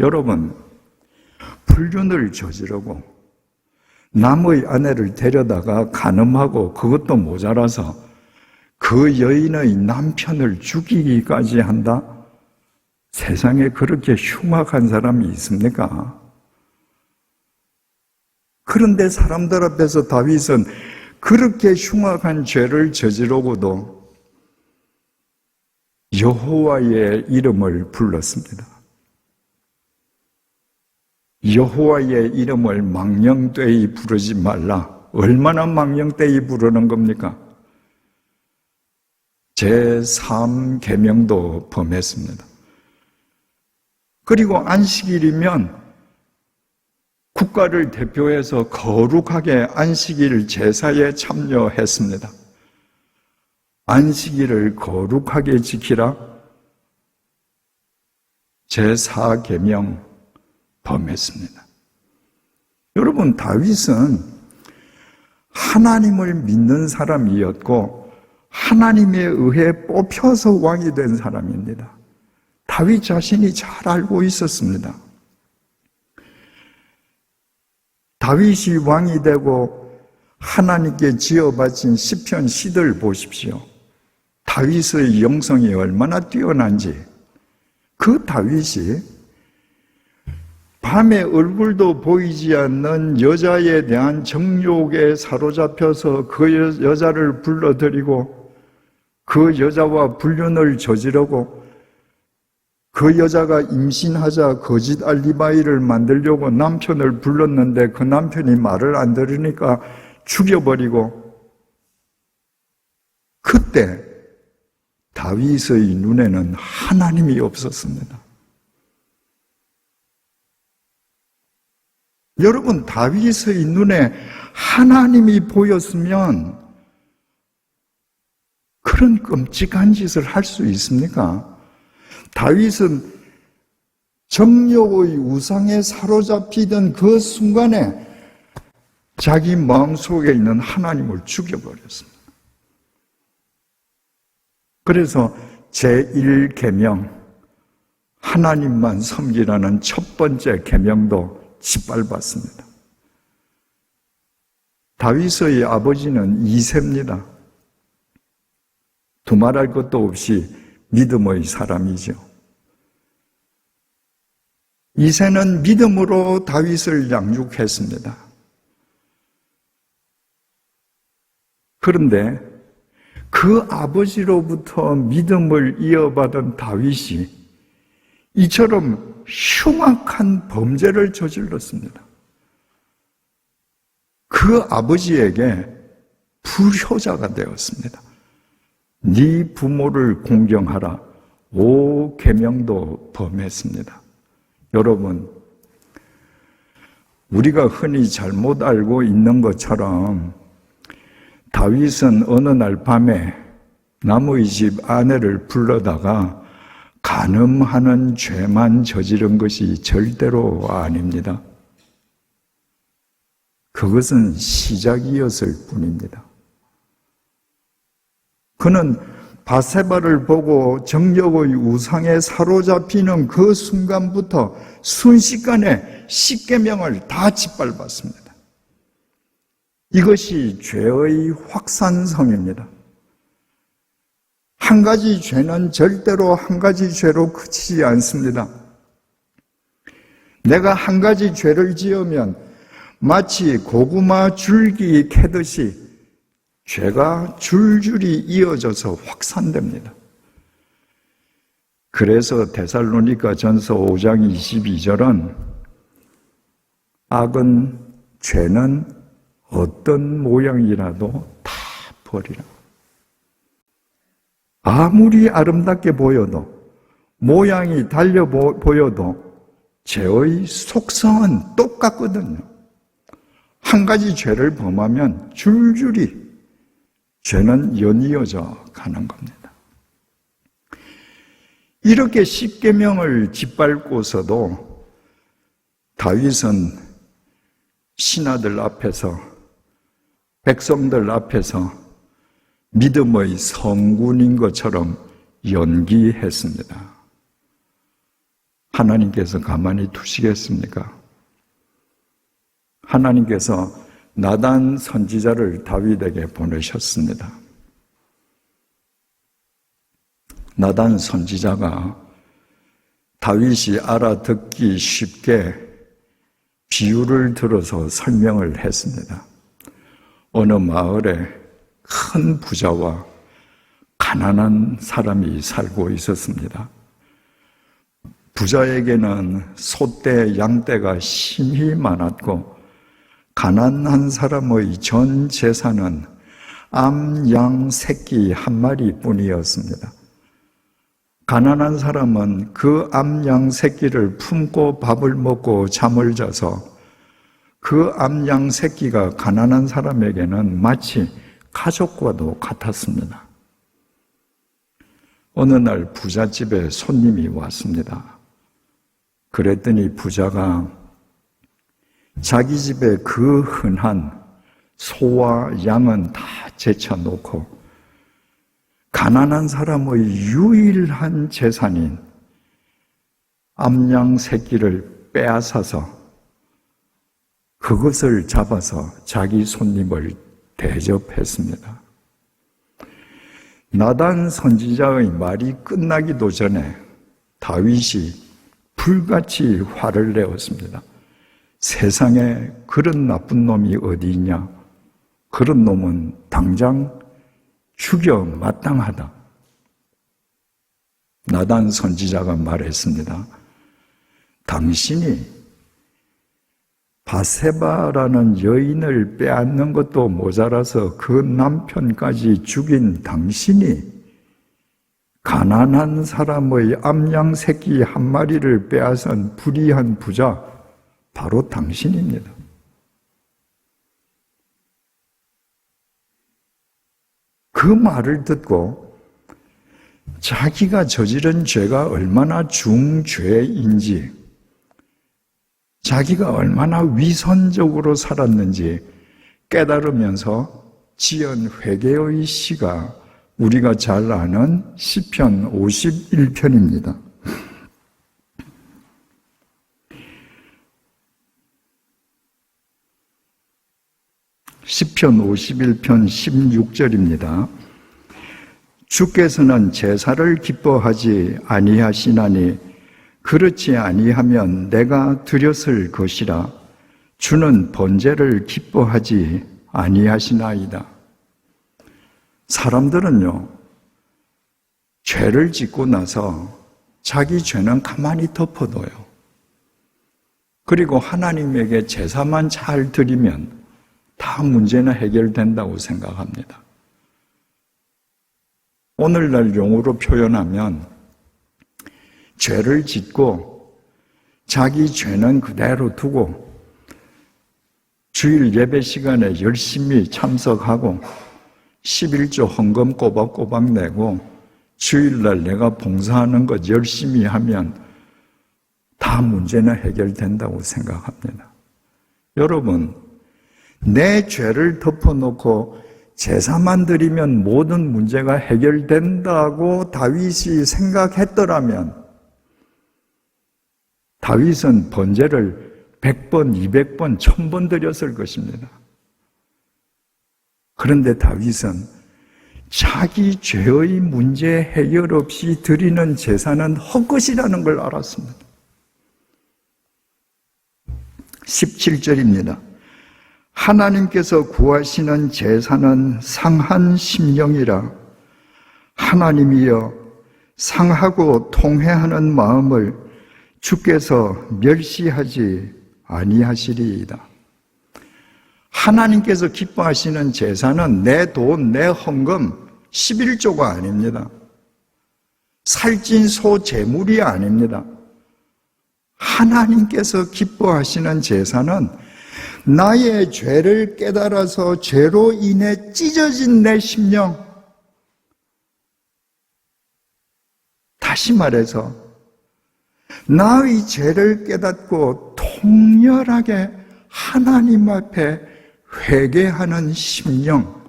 여러분, 불륜을 저지르고 남의 아내를 데려다가 간음하고 그것도 모자라서 그 여인의 남편을 죽이기까지 한다? 세상에 그렇게 흉악한 사람이 있습니까? 그런데 사람들 앞에서 다윗은 그렇게 흉악한 죄를 저지르고도 여호와의 이름을 불렀습니다. 여호와의 이름을 망령되이 부르지 말라. 얼마나 망령되이 부르는 겁니까? 제3계명도 범했습니다. 그리고 안식일이면 국가를 대표해서 거룩하게 안식일 제사에 참여했습니다. 안식일을 거룩하게 지키라. 제4계명 범했습니다. 여러분, 다윗은 하나님을 믿는 사람이었고, 하나님에 의해 뽑혀서 왕이 된 사람입니다. 다윗 자신이 잘 알고 있었습니다. 다윗이 왕이 되고 하나님께 지어바친 시편 시들 보십시오. 다윗의 영성이 얼마나 뛰어난지 그 다윗이 밤에 얼굴도 보이지 않는 여자에 대한 정욕에 사로잡혀서 그 여자를 불러들이고 그 여자와 불륜을 저지르고 그 여자가 임신하자 거짓 알리바이를 만들려고 남편을 불렀는데 그 남편이 말을 안 들으니까 죽여버리고 그때 다윗의 눈에는 하나님이 없었습니다. 여러분 다윗의 눈에 하나님이 보였으면 그런 끔찍한 짓을 할 수 있습니까? 다윗은 정욕의 우상에 사로잡히던 그 순간에 자기 마음속에 있는 하나님을 죽여버렸습니다. 그래서 제1계명 하나님만 섬기라는 첫 번째 계명도 짓밟았습니다. 다윗의 아버지는 이세입니다. 두말할 것도 없이 믿음의 사람이죠. 이세는 믿음으로 다윗을 양육했습니다. 그런데 그 아버지로부터 믿음을 이어받은 다윗이 이처럼 흉악한 범죄를 저질렀습니다. 그 아버지에게 불효자가 되었습니다. 네 부모를 공경하라. 오 계명도 범했습니다. 여러분, 우리가 흔히 잘못 알고 있는 것처럼 다윗은 어느 날 밤에 나무의 집 아내를 불러다가 간음하는 죄만 저지른 것이 절대로 아닙니다. 그것은 시작이었을 뿐입니다. 그는 바세바를 보고 정력의 우상에 사로잡히는 그 순간부터 순식간에 십계명을 다 짓밟았습니다. 이것이 죄의 확산성입니다. 한 가지 죄는 절대로 한 가지 죄로 그치지 않습니다. 내가 한 가지 죄를 지으면 마치 고구마 줄기 캐듯이 죄가 줄줄이 이어져서 확산됩니다. 그래서 데살로니가 전서 5장 22절은 악은 죄는 어떤 모양이라도 다 버리라. 아무리 아름답게 보여도 모양이 달려 보여도 죄의 속성은 똑같거든요. 한 가지 죄를 범하면 줄줄이 죄는 연이어져 가는 겁니다. 이렇게 십계명을 짓밟고서도 다윗은 신하들 앞에서 백성들 앞에서 믿음의 성군인 것처럼 연기했습니다. 하나님께서 가만히 두시겠습니까? 하나님께서 나단 선지자를 다윗에게 보내셨습니다. 나단 선지자가 다윗이 알아듣기 쉽게 비유를 들어서 설명을 했습니다. 어느 마을에 큰 부자와 가난한 사람이 살고 있었습니다. 부자에게는 소떼, 양떼가 심히 많았고, 가난한 사람의 전 재산은 암, 양, 새끼 한 마리 뿐이었습니다. 가난한 사람은 그 암, 양, 새끼를 품고 밥을 먹고 잠을 자서 그 암, 양, 새끼가 가난한 사람에게는 마치 가족과도 같았습니다. 어느 날 부잣집에 손님이 왔습니다. 그랬더니 부자가 자기 집에 그 흔한 소와 양은 다 제쳐놓고 가난한 사람의 유일한 재산인 암양 새끼를 빼앗아서 그것을 잡아서 자기 손님을 대접했습니다. 나단 선지자의 말이 끝나기도 전에 다윗이 불같이 화를 내었습니다. 세상에 그런 나쁜 놈이 어디 있냐? 그런 놈은 당장 죽여 마땅하다. 나단 선지자가 말했습니다. 당신이 바세바라는 여인을 빼앗는 것도 모자라서 그 남편까지 죽인 당신이 가난한 사람의 암양 새끼 한 마리를 빼앗은 불의한 부자, 바로 당신입니다. 그 말을 듣고 자기가 저지른 죄가 얼마나 중죄인지, 자기가 얼마나 위선적으로 살았는지 깨달으면서 지은 회개의 시가 우리가 잘 아는 시편 51편입니다. 시편 51편 16절입니다. 주께서는 제사를 기뻐하지 아니하시나니 그렇지 아니하면 내가 드렸을 것이라 주는 번제를 기뻐하지 아니하시나이다. 사람들은요, 죄를 짓고 나서 자기 죄는 가만히 덮어둬요. 그리고 하나님에게 제사만 잘 드리면 다 문제는 해결된다고 생각합니다. 오늘날 용어로 표현하면 죄를 짓고 자기 죄는 그대로 두고 주일 예배 시간에 열심히 참석하고 11조 헌금 꼬박꼬박 내고 주일날 내가 봉사하는 것 열심히 하면 다 문제는 해결된다고 생각합니다. 여러분, 내 죄를 덮어놓고 제사만 드리면 모든 문제가 해결된다고 다윗이 생각했더라면 다윗은 번제를 100번, 200번, 1000번 드렸을 것입니다. 그런데 다윗은 자기 죄의 문제 해결 없이 드리는 제사는 헛것이라는 걸 알았습니다. 17절입니다. 하나님께서 구하시는 제사는 상한 심령이라 하나님이여 상하고 통회하는 마음을 주께서 멸시하지 아니하시리이다. 하나님께서 기뻐하시는 제사는 내 돈, 내 헌금 11조가 아닙니다. 살찐 소 제물이 아닙니다. 하나님께서 기뻐하시는 제사는 나의 죄를 깨달아서 죄로 인해 찢어진 내 심령. 다시 말해서, 나의 죄를 깨닫고 통렬하게 하나님 앞에 회개하는 심령.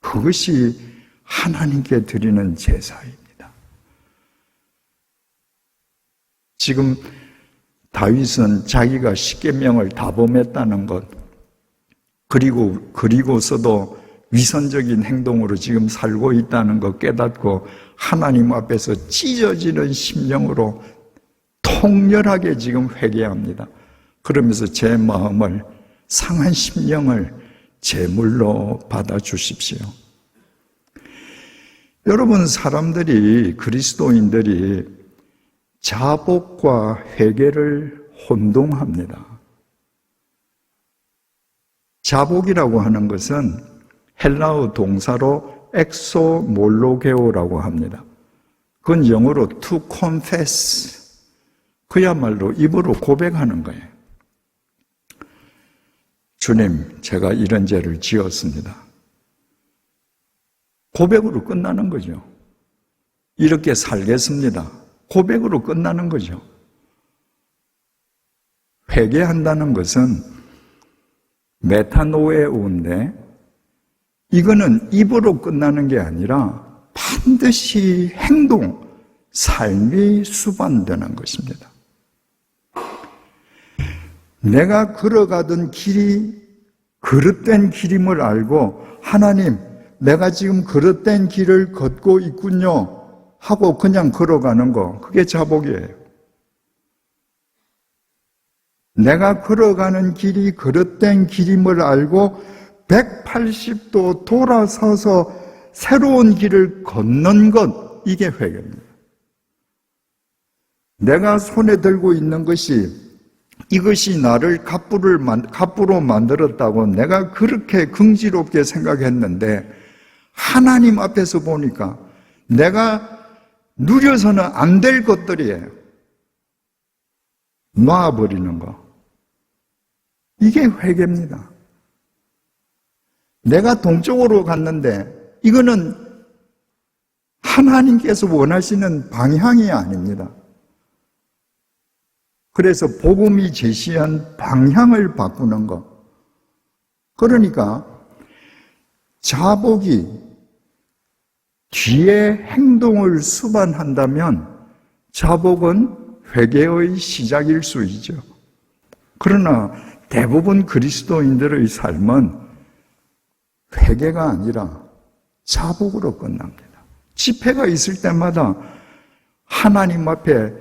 그것이 하나님께 드리는 제사입니다. 지금 다윗은 자기가 십계명을 다 범했다는 것, 그리고 그리고서도 위선적인 행동으로 지금 살고 있다는 것 깨닫고 하나님 앞에서 찢어지는 심령으로 통렬하게 지금 회개합니다. 그러면서 제 마음을 상한 심령을 제물로 받아 주십시오. 여러분 사람들이 그리스도인들이 자복과 회개를 혼동합니다. 자복이라고 하는 것은 헬라어 동사로 엑소몰로게오라고 합니다. 그건 영어로 to confess. 그야말로 입으로 고백하는 거예요. 주님, 제가 이런 죄를 지었습니다. 고백으로 끝나는 거죠. 이렇게 살겠습니다. 고백으로 끝나는 거죠. 회개한다는 것은 메타노에오인데 이거는 입으로 끝나는 게 아니라 반드시 행동, 삶이 수반되는 것입니다. 내가 걸어가던 길이 그릇된 길임을 알고 하나님, 내가 지금 그릇된 길을 걷고 있군요. 하고 그냥 걸어가는 거, 그게 자복이에요. 내가 걸어가는 길이 그릇된 길임을 알고 180도 돌아서서 새로운 길을 걷는 것, 이게 회개입니다. 내가 손에 들고 있는 것이 이것이 나를 갑부를, 갑부로 만들었다고 내가 그렇게 긍지롭게 생각했는데 하나님 앞에서 보니까 내가 누려서는 안 될 것들이에요. 놔버리는 거. 이게 회개입니다. 내가 동쪽으로 갔는데 이거는 하나님께서 원하시는 방향이 아닙니다. 그래서 복음이 제시한 방향을 바꾸는 것. 그러니까 자복이 뒤에 행동을 수반한다면 자복은 회개의 시작일 수 있죠. 그러나 대부분 그리스도인들의 삶은 회개가 아니라 자복으로 끝납니다. 집회가 있을 때마다 하나님 앞에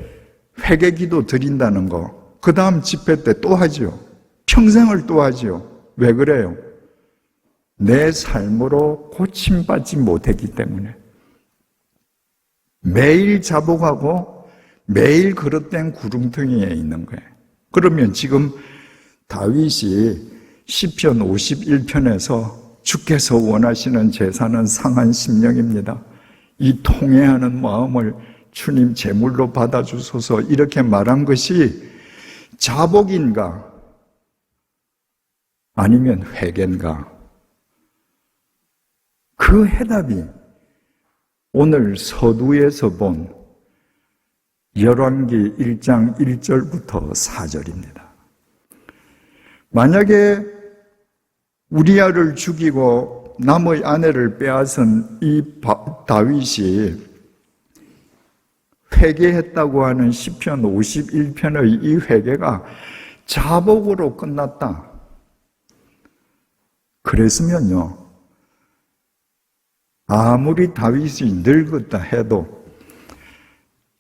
회개 기도 드린다는 거, 그 다음 집회 때 또 하죠. 평생을 또 하죠. 왜 그래요? 내 삶으로 고침받지 못했기 때문에. 매일 자복하고 매일 그릇된 구름텅이에 있는 거예요. 그러면 지금 다윗이 시편 51편에서 주께서 원하시는 제사는 상한 심령입니다. 이 통회하는 마음을 주님 제물로 받아주소서 이렇게 말한 것이 자복인가 아니면 회개인가 그 해답이 오늘 서두에서 본 열왕기 1장 1절부터 4절입니다. 만약에 우리아를 죽이고 남의 아내를 빼앗은 이 다윗이 회개했다고 하는 시편 51편의 이 회개가 자복으로 끝났다. 그랬으면요. 아무리 다윗이 늙었다 해도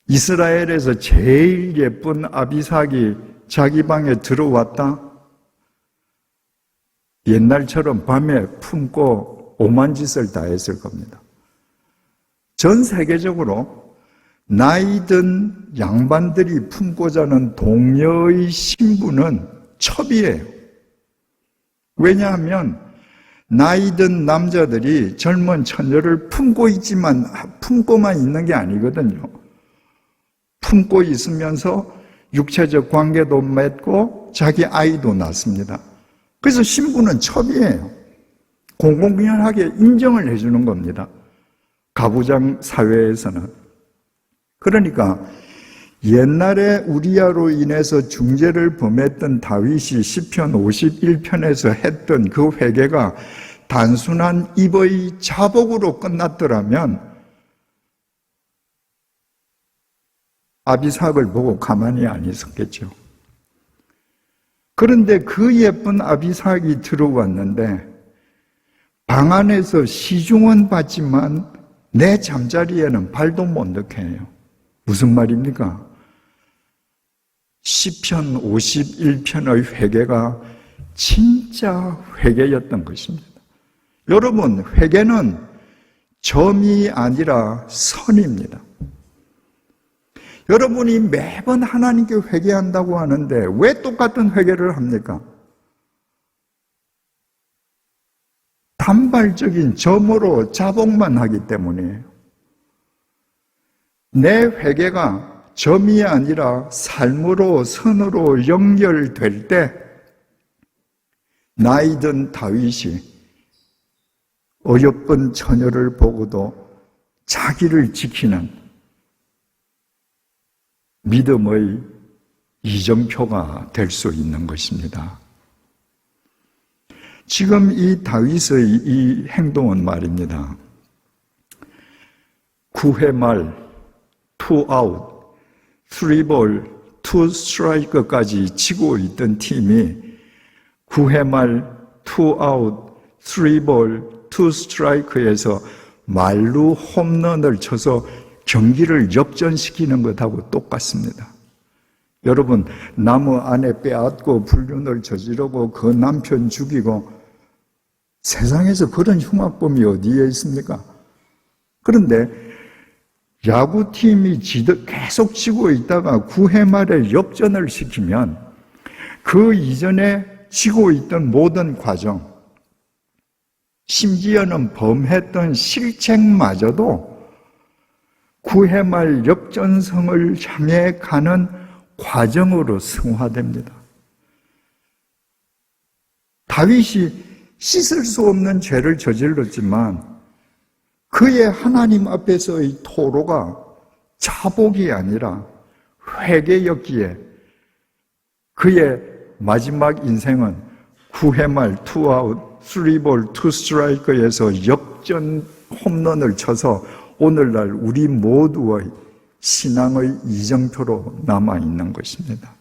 이스라엘에서 제일 예쁜 아비삭이 자기 방에 들어왔다? 옛날처럼 밤에 품고 오만 짓을 다 했을 겁니다. 전 세계적으로 나이든 양반들이 품고 자는 동료의 신부는 첩이에요. 왜냐하면 나이든 남자들이 젊은 처녀를 품고 있지만 품고만 있는 게 아니거든요. 품고 있으면서 육체적 관계도 맺고 자기 아이도 낳습니다. 그래서 신부는 첩이에요. 공공연하게 인정을 해주는 겁니다. 가부장 사회에서는. 그러니까 옛날에 우리야로 인해서 중재를 범했던 다윗이 시편 51편에서 했던 그 회개가 단순한 입의 자복으로 끝났더라면 아비삭을 보고 가만히 안 있었겠죠. 그런데 그 예쁜 아비삭이 들어왔는데 방 안에서 시중은 받지만 내 잠자리에는 발도 못 넣게 해요. 무슨 말입니까? 시편 51편의 회개가 진짜 회개였던 것입니다. 여러분, 회개는 점이 아니라 선입니다. 여러분이 매번 하나님께 회개한다고 하는데 왜 똑같은 회개를 합니까? 단발적인 점으로 자복만 하기 때문이에요. 내 회개가 점이 아니라 삶으로 선으로 연결될 때 나이든 다윗이 어여쁜 처녀를 보고도 자기를 지키는 믿음의 이정표가 될 수 있는 것입니다. 지금 이 다윗의 이 행동은 말입니다. 9회 말, 2 아웃, 3볼, 2 스트라이크까지 치고 있던 팀이 9회 말, 2 아웃, 3볼, 2 스트라이크에서 말루 홈런을 쳐서 경기를 역전시키는 것하고 똑같습니다. 여러분, 나무 안에 빼앗고 불륜을 저지르고 그 남편 죽이고 세상에서 그런 흉악범이 어디에 있습니까? 그런데 야구팀이 계속 지고 있다가 9회 말에 역전을 시키면 그 이전에 지고 있던 모든 과정, 심지어는 범했던 실책마저도 9회 말 역전성을 향해 가는 과정으로 승화됩니다. 다윗이 씻을 수 없는 죄를 저질렀지만 그의 하나님 앞에서의 토로가 자복이 아니라 회개였기에 그의 마지막 인생은 9회 말 2아웃, 3볼, 2스트라이크에서 역전 홈런을 쳐서 오늘날 우리 모두의 신앙의 이정표로 남아 있는 것입니다.